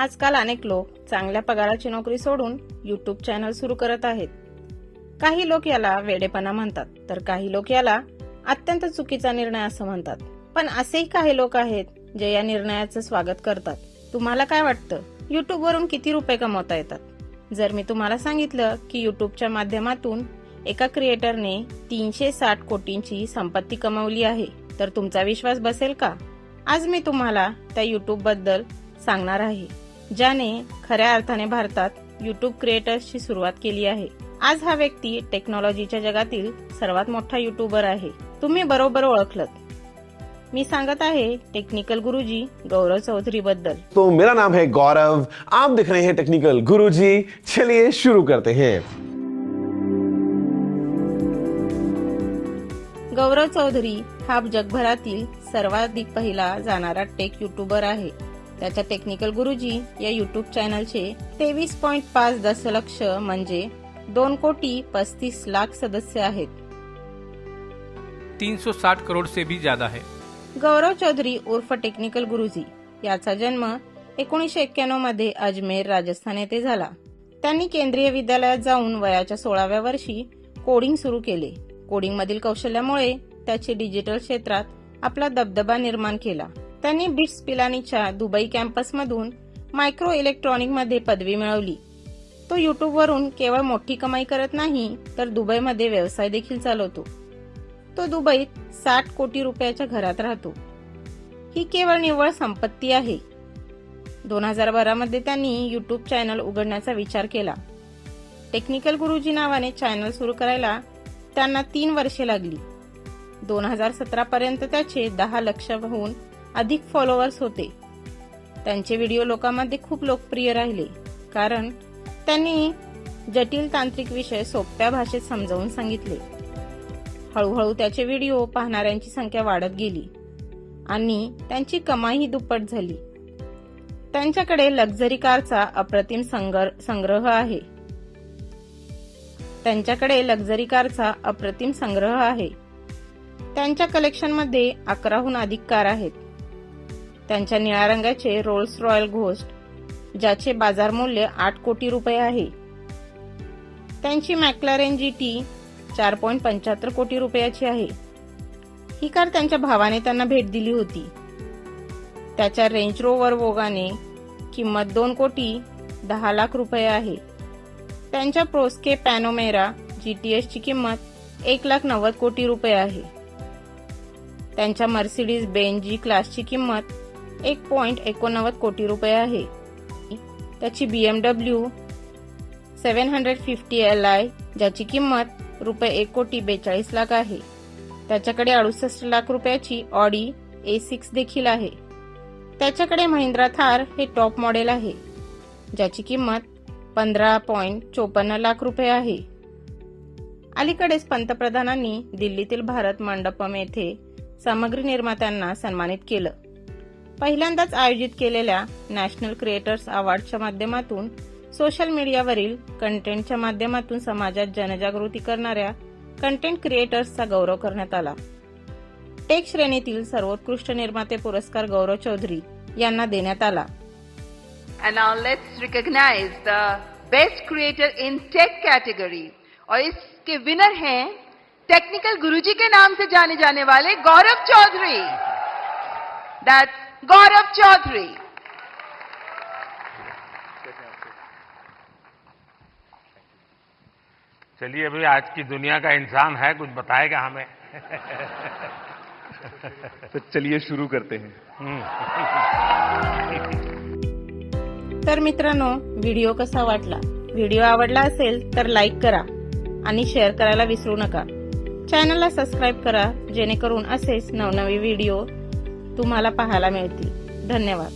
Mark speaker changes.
Speaker 1: आजकाल अनेक लोक चांगल्या पगाराची नोकरी सोडून युट्यूब चॅनल सुरू करत आहेत. काही लोक याला वेडेपणा म्हणतात तर काही लोक याला अत्यंत चुकीचा निर्णय असं म्हणतात. पण असेही काही लोक आहेत जे या निर्णयाचं स्वागत करतात. तुम्हाला काय वाटतं? युट्यूब वरून किती रुपये कमवता येतात? जर मी तुम्हाला सांगितलं की युट्यूबच्या माध्यमातून एका क्रिएटरने तीनशे साठ कोटींची संपत्ती कमवली आहे तर तुमचा विश्वास बसेल का? आज मी तुम्हाला त्या युट्यूबबद्दल सांगणार आहे. ज्याने खऱ्या अर्थाने भारतात युट्यूब क्रिएटर्सची सुरुवात केली आहे. आज हा व्यक्ती टेक्नॉलॉजीच्या जगातील सर्वात मोठा युट्यूबर आहे. तुम्ही बरोबर ओळखलत. मी सांगत आहे टेक्निकल गुरुजी गौरव चौधरी बद्दल
Speaker 2: तो मेरा नाम है गौरव. आप दिख रहे हैं टेक्निकल गुरुजी. चलिए शुरू करते हैं.
Speaker 1: गौरव चौधरी हा जगभरातील सर्वाधिक पहिला जाणारा टेक युट्यूबर आहे. त्याच्या टेक्निकल गुरुजी या युट्यूब चॅनलचे तेवीस पॉइंट पाच दशलक्ष म्हणजे दोन कोटी पस्तीस लाख सदस्य आहेत.
Speaker 3: 360 करोड़ से भी ज्यादा है
Speaker 1: गौरव चौधरी उर्फ टेक्निकल गुरुजी याचा जन्म एकोणीसशे एक्क्याण्णवमध्ये अजमेर राजस्थान येथे झाला. त्यांनी केंद्रीय विद्यालयात जाऊन वयाच्या सोळाव्या वर्षी कोडिंग सुरू केले. कोडिंग मधील कौशल्यामुळे त्याचे डिजिटल क्षेत्रात आपला दबदबा निर्माण केला. त्यांनी बिट्स पिलानीच्या दुबई कॅम्पसमधून मायक्रो इलेक्ट्रॉनिकमध्ये पदवी मिळवली. तो युट्यूबवरून केवळ मोठी कमाई करत नाही तर दुबईमध्ये व्यवसाय देखील चालवतो. तो दुबईत साठ कोटी रुपयाच्या घरात राहतो. ही केवळ निव्वळ संपत्ती आहे. दोन हजार बारामध्ये त्यांनी युट्यूब चॅनल उघडण्याचा विचार केला. टेक्निकल गुरुजी नावाने चॅनल सुरू करायला त्यांना तीन वर्षे लागली. दोन हजार सतरापर्यंत त्याचे दहा लक्ष होऊन अधिक फॉलोअर्स होते. त्यांचे व्हिडिओ लोकांमध्ये खूप लोकप्रिय राहिले. कारण त्यांनी जटिल तांत्रिक विषय सोप्या भाषेत समजावून सांगितले. हळूहळू त्याचे व्हिडिओ पाहणाऱ्यांची संख्या वाढत गेली. आणि त्यांची कमाई दुप्पट झाली. त्यांच्याकडे लक्झरी कारचा अप्रतिम संगर- संग्रह आहे. त्यांच्याकडे लक्झरी कारचा अप्रतिम संग्रह आहे. त्यांच्या कलेक्शनमध्ये अकराहून अधिक कार आहेत. त्यांच्या निळ्या रंगाचे रोल्स रॉयल घोस्ट ज्याचे बाजार मूल्य आठ कोटी रुपये आहे. त्यांची मॅक्लारेन जी टी चार पॉईंट पंच्याहत्तर कोटी रुपयाची आहे. ही कार त्यांच्या भावाने त्यांना भेट दिली होती. त्याच्या रेंज रोवर वोगाने किंमत दोन कोटी दहा लाख रुपये आहे. त्यांच्या प्रोस्के पॅनोमेरा जी टी एसची किंमत एक लाख नव्वद कोटी रुपये आहे. त्यांच्या मर्सिडीज बेन जी क्लासची किंमत एक पॉईंट एकोणनव्वद कोटी रुपये आहे. त्याची B M W seven hundred fifty L I ज्याची किंमत रुपये एक कोटी बेचाळीस लाख आहे. त्याच्याकडे अडुसष्ट लाख रुपयाची ऑडी ए सिक्स देखील आहे. त्याच्याकडे महिंद्रा थार हे टॉप मॉडेल आहे ज्याची किंमत पंधरा पॉईंट चोपन्न लाख रुपये आहे. अलीकडेच पंतप्रधानांनी दिल्लीतील भारत मंडपम येथे सामग्री निर्मात्यांना सन्मानित केलं. पहिल्यांदाच आयोजित केलेल्या नॅशनल क्रिएटर्स अवॉर्डच्या माध्यमातून सोशल मीडियावरील कंटेंटच्या माध्यमातून समाजात जनजागृती करणाऱ्या कंटेंट क्रिएटर्सचा गौरव करण्यात आला. टेक श्रेणीतील सर्वोत्कृष्ट निर्माते पुरस्कार गौरव चौधरी यांना देण्यात आला.
Speaker 4: And now let's recognize the best creator in tech category. और इसके विनर हैं टेक्निकल गुरुजी के नाम से जाने जाने वाले गौरव चौधरी। दैट्स गौरव चौधरी
Speaker 5: चलिए अभी आज की दुनिया का इंसान है कुछ बताएगा हमें?
Speaker 6: तो चलिए शुरू करते हैं।
Speaker 1: तर मित्रांनो व्हिडिओ कसा वाटला? व्हिडिओ आवडला असेल तर लाईक करा आणि शेअर करायला विसरू नका. चॅनलला सबस्क्राईब करा जेणेकरून असेच नवनवे व्हिडिओ तुम्हाला पाहायला मिळतील. धन्यवाद.